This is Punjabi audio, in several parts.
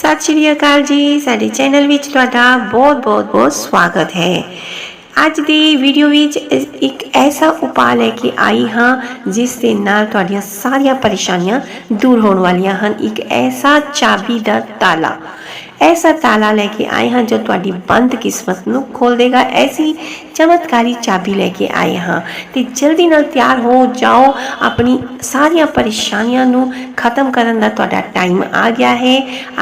ਸਤਿ ਸ਼੍ਰੀ ਅਕਾਲ ਜੀ। ਸਾਡੇ ਚੈਨਲ ਵਿੱਚ ਤੁਹਾਡਾ ਬਹੁਤ-ਬਹੁਤ ਬਹੁਤ ਸਵਾਗਤ ਹੈ। ਅੱਜ ਦੀ ਵੀਡੀਓ ਵਿੱਚ ਇੱਕ ਐਸਾ ਉਪਾਅ ਲੈ ਕੇ ਆਈ ਹਾਂ, ਜਿਸ ਦੇ ਨਾਲ ਤੁਹਾਡੀਆਂ ਸਾਰੀਆਂ ਪਰੇਸ਼ਾਨੀਆਂ ਦੂਰ ਹੋਣ ਵਾਲੀਆਂ ਹਨ। ਇੱਕ ਐਸਾ ਚਾਬੀ ਦਾ ਤਾਲਾ। ਐਸਾ ਤਾਲਾ ਲੈ ਕੇ ਆਏ ਹਾਂ ਜੋ ਤੁਹਾਡੀ ਬੰਦ ਕਿਸਮਤ ਨੂੰ ਖੋਲ ਦੇਗਾ। ਐਸੀ ਚਮਤਕਾਰੀ ਚਾਬੀ ਲੈ ਕੇ ਆਏ ਹਾਂ ਤੇ ਜਲਦੀ ਨਾਲ ਤਿਆਰ ਹੋ ਜਾਓ। ਆਪਣੀ ਸਾਰੀਆਂ ਪਰੇਸ਼ਾਨੀਆਂ ਨੂੰ ਖਤਮ ਕਰਨ ਦਾ ਤੁਹਾਡਾ ਟਾਈਮ ਆ ਗਿਆ ਹੈ।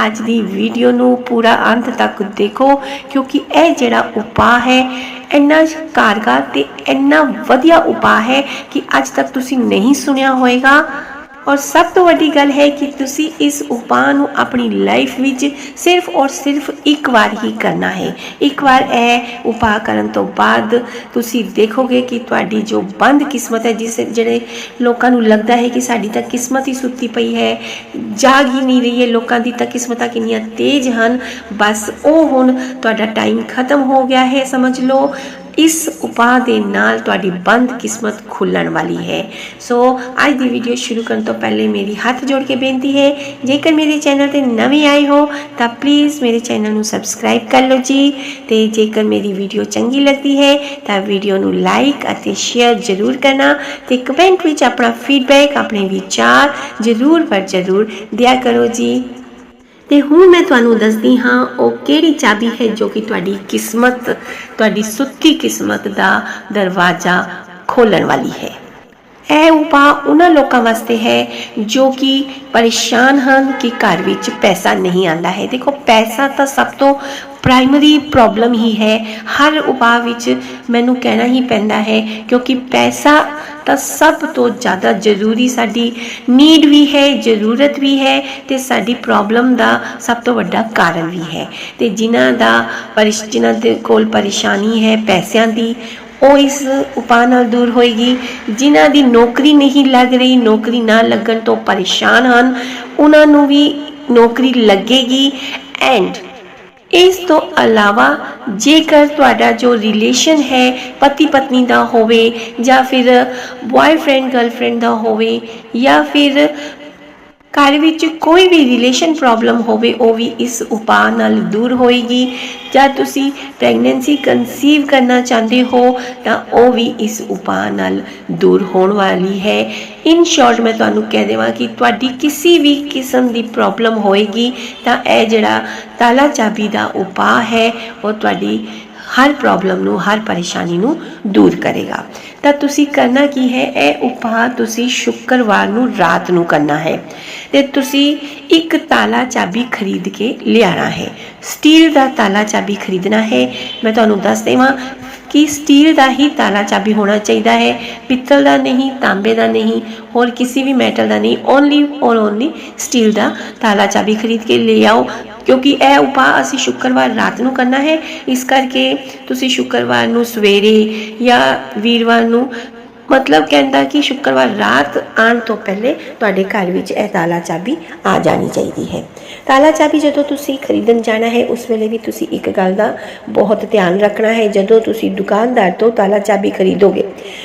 ਅੱਜ ਦੀ ਵੀਡੀਓ ਨੂੰ ਪੂਰਾ ਅੰਤ ਤੱਕ ਦੇਖੋ ਕਿਉਂਕਿ ਇਹ ਜਿਹੜਾ ਉਪਾਅ ਹੈ, ਇੰਨਾ ਕਾਰਗਰ ਤੇ ਇੰਨਾ ਵਧੀਆ ਉਪਾਅ ਹੈ ਕਿ ਅੱਜ ਤੱਕ ਤੁਸੀਂ ਨਹੀਂ ਸੁਣਿਆ ਹੋਵੇਗਾ ਔਰ ਸਭ ਤੋਂ ਵੱਡੀ ਗੱਲ ਹੈ ਕਿ ਤੁਸੀਂ ਇਸ ਉਪਾਅ ਨੂੰ ਆਪਣੀ ਲਾਈਫ ਵਿੱਚ ਸਿਰਫ ਔਰ ਸਿਰਫ ਇੱਕ ਵਾਰ ਹੀ ਕਰਨਾ ਹੈ। ਇੱਕ ਵਾਰ ਇਹ ਉਪਾਅ ਕਰਨ ਤੋਂ ਬਾਅਦ ਤੁਸੀਂ ਦੇਖੋਗੇ ਕਿ ਤੁਹਾਡੀ ਜੋ ਬੰਦ ਕਿਸਮਤ ਹੈ, ਜਿਸ ਜਿਹੜੇ ਲੋਕਾਂ ਨੂੰ ਲੱਗਦਾ ਹੈ ਕਿ ਸਾਡੀ ਤਾਂ ਕਿਸਮਤ ਹੀ ਸੁੱਤੀ ਪਈ ਹੈ, ਜਾਗ ਹੀ ਨਹੀਂ ਰਹੀ ਹੈ, ਲੋਕਾਂ ਦੀ ਤਾਂ ਕਿਸਮਤਾਂ ਕਿੰਨੀਆਂ ਤੇਜ਼ ਹਨ, ਬਸ ਉਹ ਹੁਣ ਤੁਹਾਡਾ ਟਾਈਮ ਖਤਮ ਹੋ ਗਿਆ ਹੈ, ਸਮਝ ਲਓ। ਇਸ ਉਪਾਅ ਦੇ ਨਾਲ ਤੁਹਾਡੀ ਬੰਦ ਕਿਸਮਤ ਖੁੱਲਣ ਵਾਲੀ ਹੈ। ਸੋ ਅੱਜ ਦੀ ਵੀਡੀਓ ਸ਼ੁਰੂ ਕਰਨ ਤੋਂ ਪਹਿਲੇ ਮੇਰੀ ਹੱਥ ਜੋੜ ਕੇ ਬੇਨਤੀ ਹੈ, ਜੇਕਰ ਮੇਰੇ ਚੈਨਲ ਤੇ ਨਵੇਂ ਆਏ ਹੋ, ਤਾਂ ਪਲੀਜ਼ ਮੇਰੇ ਚੈਨਲ ਨੂੰ ਸਬਸਕ੍ਰਾਈਬ ਕਰ ਲਓ ਜੀ। ਤੇ ਜੇਕਰ ਮੇਰੀ ਵੀਡੀਓ ਚੰਗੀ ਲੱਗਦੀ ਹੈ, ਤਾਂ ਵੀਡੀਓ ਨੂੰ ਲਾਈਕ ਅਤੇ ਸ਼ੇਅਰ ਜ਼ਰੂਰ ਕਰਨਾ ਤੇ ਕਮੈਂਟ ਵਿੱਚ ਆਪਣਾ ਫੀਡਬੈਕ ਆਪਣੇ ਵਿਚਾਰ ਜ਼ਰੂਰ ਪਰ ਜ਼ਰੂਰ ਦਿਆ ਕਰੋ ਜੀ। ਤੇ ਹੁਣ ਮੈਂ ਤੁਹਾਨੂੰ ਦੱਸਦੀ ਹਾਂ ਉਹ ਕਿਹੜੀ ਚਾਬੀ ਹੈ ਜੋ ਕਿ ਤੁਹਾਡੀ ਕਿਸਮਤ, ਤੁਹਾਡੀ ਸੁੱਤੀ ਕਿਸਮਤ ਦਾ ਦਰਵਾਜ਼ਾ ਖੋਲਣ ਵਾਲੀ ਹੈ। ਇਹ ਉਪਾਅ ਉਹਨਾਂ ਲੋਕਾਂ ਵਾਸਤੇ ਹੈ ਜੋ ਕਿ ਪਰੇਸ਼ਾਨ ਹਨ ਕਿ ਘਰ ਵਿੱਚ ਪੈਸਾ ਨਹੀਂ ਆਉਂਦਾ ਹੈ। ਦੇਖੋ, ਪੈਸਾ ਤਾਂ ਸਭ ਤੋਂ ਪ੍ਰਾਇਮਰੀ ਪ੍ਰੋਬਲਮ ਹੀ ਹੈ। ਹਰ ਉਪਾਅ ਵਿੱਚ ਮੈਨੂੰ ਕਹਿਣਾ ਹੀ ਪੈਂਦਾ ਹੈ ਕਿਉਂਕਿ ਪੈਸਾ ਤਾਂ ਸਭ ਤੋਂ ਜ਼ਿਆਦਾ ਜ਼ਰੂਰੀ ਸਾਡੀ ਨੀਡ ਵੀ ਹੈ, ਜ਼ਰੂਰਤ ਵੀ ਹੈ ਤੇ ਸਾਡੀ ਪ੍ਰੋਬਲਮ ਦਾ ਸਭ ਤੋਂ ਵੱਡਾ ਕਾਰਨ ਵੀ ਹੈ। ਤੇ ਜਿਨ੍ਹਾਂ ਦਾ ਪਰਿਸ਼, ਜਿਨ੍ਹਾਂ ਦੇ ਕੋਲ ਪਰੇਸ਼ਾਨੀ ਹੈ ਪੈਸਿਆਂ ਦੀ ਉਹ ਇਸ ਉਪਾਅ ਨਾਲ ਦੂਰ ਹੋਏਗੀ। ਜਿਨ੍ਹਾਂ ਦੀ ਨੌਕਰੀ ਨਹੀਂ ਲੱਗ ਰਹੀ, ਨੌਕਰੀ ਨਾ ਲੱਗਣ ਤੋਂ ਪਰੇਸ਼ਾਨ ਹਨ, ਉਹਨਾਂ ਨੂੰ ਵੀ ਨੌਕਰੀ ਲੱਗੇਗੀ। ਐਂਡ ਇਸ ਤੋਂ ਇਲਾਵਾ ਜੇਕਰ ਤੁਹਾਡਾ ਜੋ ਰਿਲੇਸ਼ਨ ਹੈ ਪਤੀ ਪਤਨੀ ਦਾ ਹੋਵੇ ਜਾਂ ਫਿਰ ਬॉयਫ੍ਰੈਂਡ ਗਰਲਫ੍ਰੈਂਡ ਦਾ ਹੋਵੇ ਜਾਂ ਫਿਰ ਘਰ ਵਿੱਚ ਕੋਈ ਵੀ ਰਿਲੇਸ਼ਨ ਪ੍ਰੋਬਲਮ ਹੋਵੇ, ਉਹ ਵੀ ਇਸ ਉਪਾਅ ਨਾਲ ਦੂਰ ਹੋਏਗੀ। ਜਾਂ ਤੁਸੀਂ ਪ੍ਰੈਗਨੈਂਸੀ ਕਨਸੀਵ ਕਰਨਾ ਚਾਹੁੰਦੇ ਹੋ, ਤਾਂ ਉਹ ਵੀ ਇਸ ਉਪਾਅ ਨਾਲ ਦੂਰ ਹੋਣ ਵਾਲੀ ਹੈ। ਇਨ ਸ਼ਾਰਟ ਮੈਂ ਤੁਹਾਨੂੰ ਕਹਿ ਦੇਵਾਂ ਕਿ ਤੁਹਾਡੀ ਕਿਸੇ ਵੀ ਕਿਸਮ ਦੀ ਪ੍ਰੋਬਲਮ ਹੋਏਗੀ, ਤਾਂ ਇਹ ਜਿਹੜਾ ਤਾਲਾ ਚਾਬੀ ਦਾ ਉਪਾਅ ਹੈ, ਉਹ ਤੁਹਾਡੀ ਹਰ ਪ੍ਰੋਬਲਮ ਨੂੰ, ਹਰ ਪਰੇਸ਼ਾਨੀ ਨੂੰ ਦੂਰ ਕਰੇਗਾ। ਤਾਂ ਤੁਸੀਂ ਕਰਨਾ ਕੀ ਹੈ? ਇਹ ਉਪਾਅ ਤੁਸੀਂ ਸ਼ੁੱਕਰਵਾਰ ਨੂੰ ਰਾਤ ਨੂੰ ਕਰਨਾ ਹੈ। ਤੇ ਤੁਸੀਂ ਇੱਕ ਤਾਲਾ ਚਾਬੀ ਖਰੀਦ ਕੇ ਲਿਆਣਾ ਹੈ। ਸਟੀਲ ਦਾ ਤਾਲਾ ਚਾਬੀ ਖਰੀਦਣਾ ਹੈ। ਮੈਂ ਤੁਹਾਨੂੰ ਦੱਸ ਦੇਵਾਂ ਕਿ ਸਟੀਲ ਦਾ ਹੀ ਤਾਲਾ ਚਾਬੀ ਹੋਣਾ ਚਾਹੀਦਾ ਹੈ, ਪਿੱਤਲ ਦਾ ਨਹੀਂ, ਤਾਂਬੇ ਦਾ ਨਹੀਂ, ਹੋਰ ਕਿਸੇ ਵੀ ਮੈਟਲ ਦਾ ਨਹੀਂ ਓਨਲੀ ਔਰ ਓਨਲੀ ਸਟੀਲ ਦਾ ਤਾਲਾ ਚਾਬੀ ਖਰੀਦ ਕੇ ਲੈ ਆਓ। ਕਿਉਂਕਿ ਇਹ ਉਪਾਅ ਅਸੀਂ ਸ਼ੁੱਕਰਵਾਰ ਰਾਤ ਨੂੰ ਕਰਨਾ ਹੈ। ਇਸ ਕਰਕੇ ਤੁਸੀਂ ਸ਼ੁੱਕਰਵਾਰ ਨੂੰ ਸਵੇਰੇ ਜਾਂ ਵੀਰਵਾਰ ਨੂੰ, ਮਤਲਬ ਕਹਿੰਦਾ ਕਿ ਸ਼ੁੱਕਰਵਾਰ ਰਾਤ ਆਉਣ ਤੋਂ ਪਹਿਲੇ ਤੁਹਾਡੇ ਘਰ ਵਿੱਚ ਇਹ ਤਾਲਾ ਚਾਬੀ ਆ ਜਾਣੀ ਚਾਹੀਦੀ ਹੈ। ਤਾਲਾ ਚਾਬੀ ਜਦੋਂ ਤੁਸੀਂ ਖਰੀਦਣ ਜਾਣਾ ਹੈ, ਉਸ ਵੇਲੇ ਵੀ ਤੁਸੀਂ ਇੱਕ ਗੱਲ ਦਾ ਬਹੁਤ ਧਿਆਨ ਰੱਖਣਾ ਹੈ, ਜਦੋਂ ਤੁਸੀਂ ਦੁਕਾਨਦਾਰ ਤੋਂ ਤਾਲਾ ਚਾਬੀ ਖਰੀਦੋਗੇ।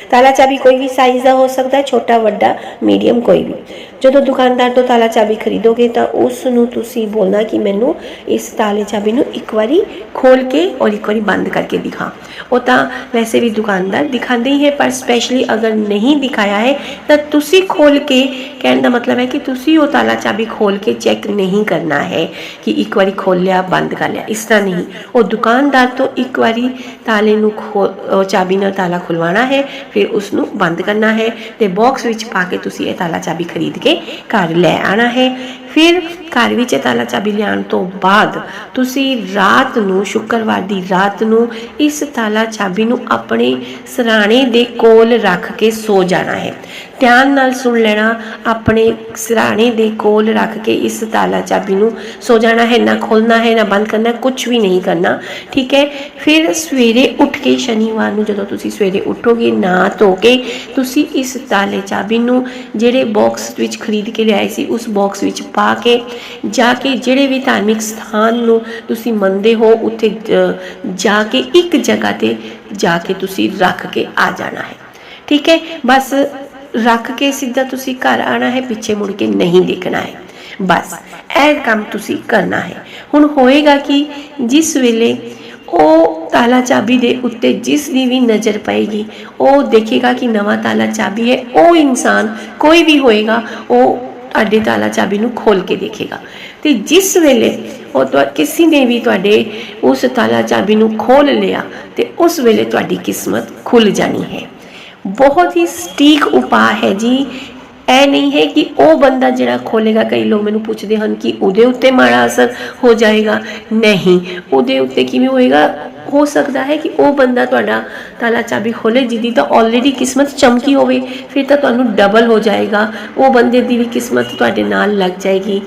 ਤਾਲਾ ਚਾਬੀ ਕੋਈ ਵੀ ਸਾਈਜ਼ ਦਾ ਹੋ ਸਕਦਾ ਹੈ ਛੋਟਾ, ਵੱਡਾ ਮੀਡੀਅਮ ਕੋਈ ਵੀ। ਜਦੋਂ ਦੁਕਾਨਦਾਰ ਤੋਂ ਤਾਲਾ ਚਾਬੀ ਖਰੀਦੋਗੇ ਤਾਂ ਉਸ ਨੂੰ ਤੁਸੀਂ ਬੋਲਣਾ ਕਿ ਮੈਨੂੰ ਇਸ ਤਾਲੇ ਚਾਬੀ ਨੂੰ ਇੱਕ ਵਾਰੀ ਖੋਲ ਕੇ ਔਰ ਇੱਕ ਵਾਰੀ ਬੰਦ ਕਰਕੇ ਦਿਖਾ। ਉਹ ਤਾਂ ਵੈਸੇ ਵੀ ਦੁਕਾਨਦਾਰ ਦਿਖਾਉਂਦੇ ਹੀ ਹੈ, ਪਰ ਸਪੈਸ਼ਲੀ ਅਗਰ ਨਹੀਂ ਦਿਖਾਇਆ ਹੈ, ਤਾਂ ਤੁਸੀਂ ਖੋਲ ਕੇ ਕਹਿਣ ਦਾ ਮਤਲਬ ਹੈ ਕਿ ਤੁਸੀਂ ਉਹ ਤਾਲਾ ਚਾਬੀ ਖੋਲ ਕੇ ਚੈੱਕ ਨਹੀਂ ਕਰਨਾ ਹੈ ਕਿ ਇੱਕ ਵਾਰੀ ਖੋਲਿਆ, ਬੰਦ ਕਰ ਲਿਆ। ਇਸ ਤਰ੍ਹਾਂ ਨਹੀਂ। ਉਹ ਦੁਕਾਨਦਾਰ ਤੋਂ ਇੱਕ ਵਾਰੀ ਤਾਲੇ ਨੂੰ ਖੋ ਚਾਬੀ ਨਾਲ ਤਾਲਾ ਖੁਲਵਾਉਣਾ ਹੈ, ਫਿਰ ਉਸ ਨੂੰ ਬੰਦ ਕਰਨਾ ਹੈ ਤੇ ਬਾਕਸ ਵਿੱਚ ਪਾ ਕੇ ਤੁਸੀਂ ਇਹ ਤਾਲਾ ਚਾਬੀ ਖਰੀਦ ਕੇ ਘਰ ਲੈ ਆਣਾ ਹੈ। ਫਿਰ ਘਰ ਵਿੱਚ ਤਾਲਾ ਚਾਬੀ ਲਿਆਉਣ ਤੋਂ ਬਾਅਦ ਤੁਸੀਂ ਰਾਤ ਨੂੰ, ਸ਼ੁੱਕਰਵਾਰ ਦੀ ਰਾਤ ਨੂੰ ਇਸ ਤਾਲਾ ਚਾਬੀ ਨੂੰ ਆਪਣੇ ਸਰਾਣੇ ਦੇ ਕੋਲ ਰੱਖ ਕੇ ਸੋ ਜਾਣਾ ਹੈ। ਧਿਆਨ ਨਾਲ ਸੁਣ ਲੈਣਾ, ਆਪਣੇ ਸਰਾਣੇ ਦੇ ਕੋਲ ਰੱਖ ਕੇ ਇਸ ਤਾਲਾ ਚਾਬੀ ਨੂੰ ਸੋ ਜਾਣਾ ਹੈ। ਨਾ ਖੋਲਣਾ ਹੈ, ਨਾ ਬੰਦ ਕਰਨਾ ਕੁਝ ਵੀ ਨਹੀਂ ਕਰਨਾ, ਠੀਕ ਹੈ? ਫਿਰ ਸਵੇਰੇ ਉੱਠ ਕੇ ਸ਼ਨੀਵਾਰ ਨੂੰ ਜਦੋਂ ਤੁਸੀਂ ਸਵੇਰੇ ਉੱਠੋਗੇ ਨਾ ਧੋ ਕੇ ਤੁਸੀਂ ਇਸ ਤਾਲੇ ਚਾਬੀ ਨੂੰ ਜਿਹੜੇ ਬਾਕਸ ਵਿੱਚ ਖਰੀਦ ਕੇ ਲਿਆਏ ਸੀ, ਉਸ ਬਾਕਸ ਵਿੱਚ ਪਾ ਕੇ ਜਾ ਕੇ ਜਿਹੜੇ ਵੀ ਧਾਰਮਿਕ ਸਥਾਨ ਨੂੰ ਤੁਸੀਂ ਮੰਨਦੇ ਹੋ, ਉੱਥੇ ਜਾ ਕੇ ਇੱਕ ਜਗ੍ਹਾ ਤੇ ਜਾ ਕੇ ਤੁਸੀਂ ਰੱਖ ਕੇ ਆ ਜਾਣਾ ਹੈ। ਠੀਕ ਹੈ? ਬਸ ਰੱਖ ਕੇ ਸਿੱਧਾ ਤੁਸੀਂ ਘਰ ਆਣਾ ਹੈ, ਪਿੱਛੇ ਮੁੜ ਕੇ ਨਹੀਂ ਦੇਖਣਾ ਹੈ। ਬਸ, ਇਹ ਕੰਮ ਤੁਸੀਂ ਕਰਨਾ ਹੈ। ਹੁਣ ਹੋਏਗਾ ਕਿ, ਜਿਸ ਵੇਲੇ ਉਹ ਤਾਲਾ ਚਾਬੀ ਦੇ ਉੱਤੇ ਜਿਸ ਦੀ ਵੀ ਨਜ਼ਰ ਪਏਗੀ, ਉਹ ਦੇਖੇਗਾ ਕਿ ਨਵਾਂ ਤਾਲਾ ਚਾਬੀ ਹੈ, ਉਹ ਇਨਸਾਨ ਕੋਈ ਵੀ ਹੋਏਗਾ, ਉਹ ਤੁਹਾਡੇ ਤਾਲਾ ਚਾਬੀ ਨੂੰ ਖੋਲ ਕੇ ਦੇਖੇਗਾ। ਤੇ ਜਿਸ ਵੇਲੇ ਉਹ ਤੁਹਾ, ਕਿਸੇ ਨੇ ਵੀ ਤੁਹਾਡੇ ਉਸ ਤਾਲਾ ਚਾਬੀ ਨੂੰ ਖੋਲ ਲਿਆ, ਤੇ ਉਸ ਵੇਲੇ ਤੁਹਾਡੀ ਕਿਸਮਤ ਖੁੱਲ ਜਾਣੀ ਹੈ। ਬਹੁਤ ਹੀ ਸਟੀਕ ਉਪਾਅ ਹੈ ਜੀ। ਇਹ ਨਹੀਂ ਹੈ ਕਿ ਉਹ ਬੰਦਾ ਜਿਹੜਾ ਖੋਲੇਗਾ ਕਈ ਲੋਕ ਮੈਨੂੰ ਪੁੱਛਦੇ ਹਨ ਕਿ ਉਹਦੇ ਉੱਤੇ ਮਾੜਾ ਅਸਰ ਹੋ ਜਾਏਗਾ। ਨਹੀਂ, ਉਹਦੇ ਉੱਤੇ ਕਿਵੇਂ ਹੋਏਗਾ? ਹੋ ਸਕਦਾ ਹੈ ਕਿ ਉਹ ਬੰਦਾ ਤੁਹਾਡਾ ਤਾਲਾ ਚਾਬੀ ਖੋਲੇ, ਜਿਹਦੀ ਤਾਂ ਆਲਰੇਡੀ ਕਿਸਮਤ ਚਮਕੀ ਹੋਵੇ, ਫਿਰ ਤਾਂ ਤੁਹਾਨੂੰ ਡਬਲ ਹੋ ਜਾਏਗਾ। ਉਹ ਬੰਦੇ ਦੀ ਵੀ ਕਿਸਮਤ ਤੁਹਾਡੇ ਨਾਲ ਲੱਗ ਜਾਏਗੀ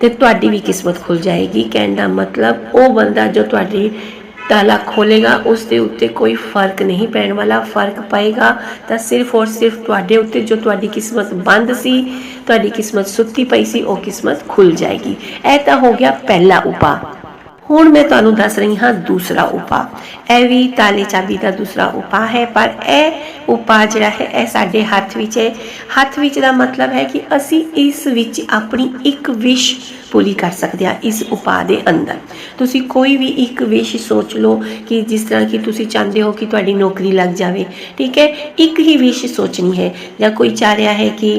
ਤੇ ਤੁਹਾਡੀ ਵੀ ਕਿਸਮਤ ਖੁੱਲ ਜਾਏਗੀ। ਕਹਿਣ ਦਾ ਮਤਲਬ, ਉਹ ਬੰਦਾ ਜੋ ਤੁਹਾਡੀ ਤਾਲਾ ਖੋਲੇਗਾ, ਉਸ ਦੇ ਉੱਤੇ ਕੋਈ ਫ਼ਰਕ ਨਹੀਂ ਪੈਣ ਵਾਲਾ। ਫ਼ਰਕ ਪਏਗਾ ਤਾਂ ਸਿਰਫ ਔਰ ਸਿਰਫ ਤੁਹਾਡੇ ਉੱਤੇ ਜੋ ਤੁਹਾਡੀ ਕਿਸਮਤ ਬੰਦ ਸੀ, ਤੁਹਾਡੀ ਕਿਸਮਤ ਸੁੱਤੀ ਪਈ ਸੀ, ਉਹ ਕਿਸਮਤ ਖੁੱਲ ਜਾਏਗੀ। ਇਹ ਤਾਂ ਹੋ ਗਿਆ ਪਹਿਲਾ ਉਪਾਅ। ਹੁਣ ਮੈਂ ਤੁਹਾਨੂੰ ਦੱਸ ਰਹੀ ਹਾਂ ਦੂਸਰਾ ਉਪਾਅ। ਇਹ ਵੀ ਤਾਲੇ ਚਾਬੀ ਦਾ ਦੂਸਰਾ ਉਪਾਅ ਹੈ, ਪਰ ਇਹ ਉਪਾਅ ਜਿਹੜਾ ਹੈ, ਇਹ ਸਾਡੇ ਹੱਥ ਵਿੱਚ ਹੈ। ਹੱਥ ਵਿੱਚ ਦਾ ਮਤਲਬ ਹੈ ਕਿ ਅਸੀਂ ਇਸ ਵਿੱਚ ਆਪਣੀ ਇੱਕ ਵਿਸ਼ ਪੂਰੀ ਕਰ ਸਕਦੇ ਹਾਂ ਇਸ ਉਪਾਅ ਦੇ ਅੰਦਰ। ਤੁਸੀਂ ਕੋਈ ਵੀ ਇੱਕ ਵਿਸ਼ ਸੋਚ ਲਓ ਕਿ ਜਿਸ ਤਰ੍ਹਾਂ ਕਿ ਤੁਸੀਂ ਚਾਹੁੰਦੇ ਹੋ ਕਿ ਤੁਹਾਡੀ ਨੌਕਰੀ ਲੱਗ ਜਾਵੇ, ਠੀਕ ਹੈ? ਇੱਕ ਹੀ ਵਿਸ਼ ਸੋਚਣੀ ਹੈ। ਜਾਂ ਕੋਈ ਚਾਹ ਰਿਹਾ ਹੈ ਕਿ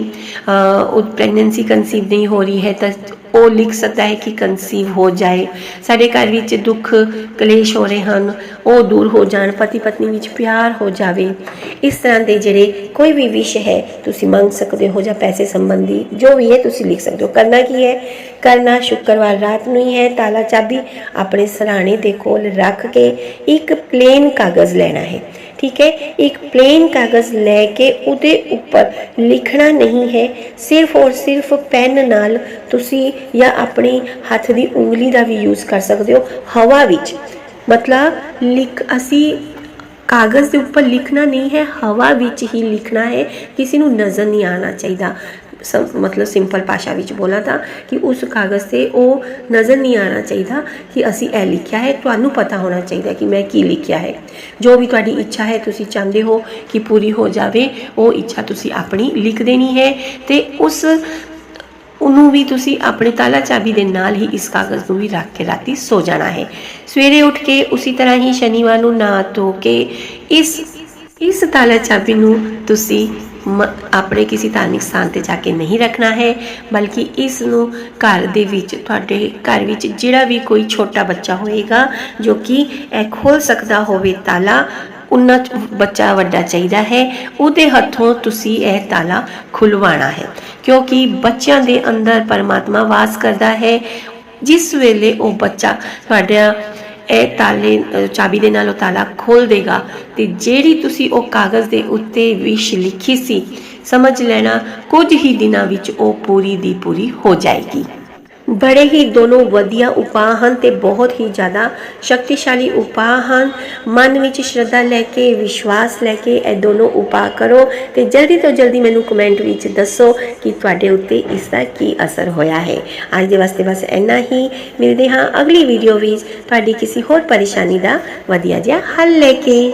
ਉਹ ਪ੍ਰੈਗਨੈਂਸੀ ਕਨਸੀਵ ਨਹੀਂ ਹੋ ਰਹੀ ਹੈ ਤਾਂ ਉਹ ਲਿਖ ਸਕਦਾ ਹੈ ਕਿ ਕਨਸੀਵ ਹੋ ਜਾਏ। ਸਾਡੇ ਘਰ ਵਿੱਚ ਦੁੱਖ ਕਲੇਸ਼ ਹੋ ਰਹੇ ਹਨ। ਉਹ ਦੂਰ ਹੋ ਜਾਣ ਪਤੀ ਪਤਨੀ ਵਿੱਚ ਪਿਆਰ ਹੋ ਜਾਵੇ। ਇਸ ਤਰ੍ਹਾਂ ਦੇ ਜਿਹੜੇ ਕੋਈ ਵੀ ਵਿਸ਼ ਹੈ, ਤੁਸੀਂ ਮੰਗ ਸਕਦੇ ਹੋ ਜਾਂ ਪੈਸੇ ਸੰਬੰਧੀ ਜੋ ਵੀ ਹੈ, ਤੁਸੀਂ ਲਿਖ ਸਕਦੇ ਹੋ। ਕਰਨਾ ਕੀ ਹੈ? ਕਰਨਾ ਸ਼ੁੱਕਰਵਾਰ ਰਾਤ ਨੂੰ ਹੀ ਹੈ, ਤਾਲਾ ਚਾਬੀ ਆਪਣੇ ਸਰਾਣੇ ਦੇ ਕੋਲ ਰੱਖ ਕੇ ਇੱਕ ਪਲੇਨ ਕਾਗਜ਼ ਲੈਣਾ ਹੈ। ਠੀਕ ਹੈ? ਇੱਕ ਪਲੇਨ ਕਾਗਜ਼ ਲੈ ਕੇ ਉਹਦੇ ਉੱਪਰ ਲਿਖਣਾ ਨਹੀਂ ਹੈ, ਸਿਰਫ ਔਰ ਸਿਰਫ ਪੈਨ ਨਾਲ ਤੁਸੀਂ ਜਾਂ ਆਪਣੀ ਹੱਥ ਦੀ ਉਂਗਲੀ ਦਾ ਵੀ ਯੂਜ਼ ਕਰ ਸਕਦੇ ਹੋ, ਹਵਾ ਵਿੱਚ। ਮਤਲਬ ਲਿਖ ਅਸੀਂ ਕਾਗਜ਼ ਦੇ ਉੱਪਰ ਲਿਖਣਾ ਨਹੀਂ ਹੈ, ਹਵਾ ਵਿੱਚ ਹੀ ਲਿਖਣਾ ਹੈ, ਕਿਸੇ ਨੂੰ ਨਜ਼ਰ ਨਹੀਂ ਆਣਾ ਚਾਹੀਦਾ। ਸਮ- ਮਤਲਬ ਸਿੰਪਲ ਭਾਸ਼ਾ ਵਿੱਚ ਬੋਲਾ ਤਾਂ ਕਿ ਉਸ ਕਾਗਜ਼ ਤੇ ਉਹ ਨਜ਼ਰ ਨਹੀਂ ਆਣਾ ਚਾਹੀਦਾ ਕਿ ਅਸੀਂ ਇਹ ਲਿਖਿਆ ਹੈ, ਤੁਹਾਨੂੰ ਪਤਾ ਹੋਣਾ ਚਾਹੀਦਾ ਕਿ ਮੈਂ ਕੀ ਲਿਖਿਆ ਹੈ। ਜੋ ਵੀ ਤੁਹਾਡੀ ਇੱਛਾ ਹੈ, ਤੁਸੀਂ ਚਾਹੁੰਦੇ ਹੋ ਕਿ ਪੂਰੀ ਹੋ ਜਾਵੇ, ਉਹ ਇੱਛਾ ਤੁਸੀਂ ਆਪਣੀ ਲਿਖ ਦੇਣੀ ਹੈ ਤੇ ਉਸ ਉਹਨੂੰ ਵੀ ਤੁਸੀਂ ਆਪਣੇ ਤਾਲਾ ਚਾਬੀ ਦੇ ਨਾਲ ਹੀ ਇਸ ਕਾਗਜ਼ ਨੂੰ ਵੀ ਰੱਖ ਕੇ ਰਾਤੀ ਸੋ ਜਾਣਾ ਹੈ। ਸਵੇਰੇ ਉੱਠ ਕੇ ਉਸੇ ਤਰ੍ਹਾਂ ਹੀ ਸ਼ਨੀਵਾਰ ਨੂੰ ਨਾ ਧੋ ਕੇ ਇਸ ਇਸ ਤਾਲਾ ਚਾਬੀ ਨੂੰ ਤੁਸੀਂ ਮ- ਆਪਣੇ ਕਿਸੇ ਧਾਰਮਿਕ ਸਥਾਨ ਤੇ ਜਾ ਕੇ ਨਹੀਂ ਰੱਖਣਾ ਹੈ, ਬਲਕਿ ਇਸ ਨੂੰ ਘਰ ਦੇ ਵਿੱਚ, ਤੁਹਾਡੇ ਘਰ ਵਿੱਚ ਜਿਹੜਾ ਵੀ ਕੋਈ ਛੋਟਾ ਬੱਚਾ ਹੋਏਗਾ, ਜੋ ਕਿ ਇਹ ਖੋਲ ਸਕਦਾ ਹੋਵੇ ਤਾਲਾ ਉਹਨਾਂ 'ਚ ਬੱਚਾ ਵੱਡਾ ਚਾਹੀਦਾ ਹੈ, ਉਹਦੇ ਹੱਥੋਂ ਤੁਸੀਂ ਇਹ ਤਾਲਾ ਖੁਲਵਾਣਾ ਹੈ। ਕਿਉਂਕਿ ਬੱਚਿਆਂ ਦੇ ਅੰਦਰ ਪਰਮਾਤਮਾ ਵਾਸ ਕਰਦਾ ਹੈ, ਜਿਸ ਵੇਲੇ ਉਹ ਬੱਚਾ ਤੁਹਾਡਾ ਇਹ ਤਾਲੇ, ਚਾਬੀ ਦੇ ਨਾਲ ਉਹ ਤਾਲਾ ਖੋਲ ਦੇਗਾ ਤੇ ਜਿਹੜੀ ਤੁਸੀਂ ਉਹ ਕਾਗਜ਼ ਦੇ ਉੱਤੇ ਵਿਸ਼ ਲਿਖੀ ਸੀ, ਸਮਝ ਲੈਣਾ ਕੁਝ ਹੀ ਦਿਨਾਂ ਵਿੱਚ ਉਹ ਪੂਰੀ ਦੀ ਪੂਰੀ ਹੋ ਜਾਏਗੀ। ਬੜੇ ਹੀ ਦੋਨੋਂ ਵਧੀਆ ਉਪਾਅ ਹਨ ਤੇ ਬਹੁਤ ਹੀ ਜ਼ਿਆਦਾ ਸ਼ਕਤੀਸ਼ਾਲੀ ਉਪਾਅ ਹਨ। ਮਨ ਵਿੱਚ ਸ਼ਰਧਾ ਲੈ ਕੇ, ਵਿਸ਼ਵਾਸ ਲੈ ਕੇ ਇਹ ਦੋਨੋਂ ਉਪਾਅ ਕਰੋ ਤੇ ਜਲਦੀ ਤੋਂ ਜਲਦੀ ਮੈਨੂੰ ਕਮੈਂਟ ਵਿੱਚ ਦੱਸੋ ਕਿ ਤੁਹਾਡੇ ਉੱਤੇ ਇਸ ਦਾ ਕੀ ਅਸਰ ਹੋਇਆ ਹੈ। ਅੱਜ ਦੇ ਵਾਸਤੇ ਬਸ ਇੰਨਾ ਹੀ। ਮਿਲਦੇ ਹਾਂ ਅਗਲੀ ਵੀਡੀਓ ਵਿੱਚ। ਤੁਹਾਡੀ ਕਿਸੇ ਹੋਰ ਪਰੇਸ਼ਾਨੀ ਦਾ ਵਧੀਆ ਜਿਹਾ ਹੱਲ ਲੈ ਕੇ।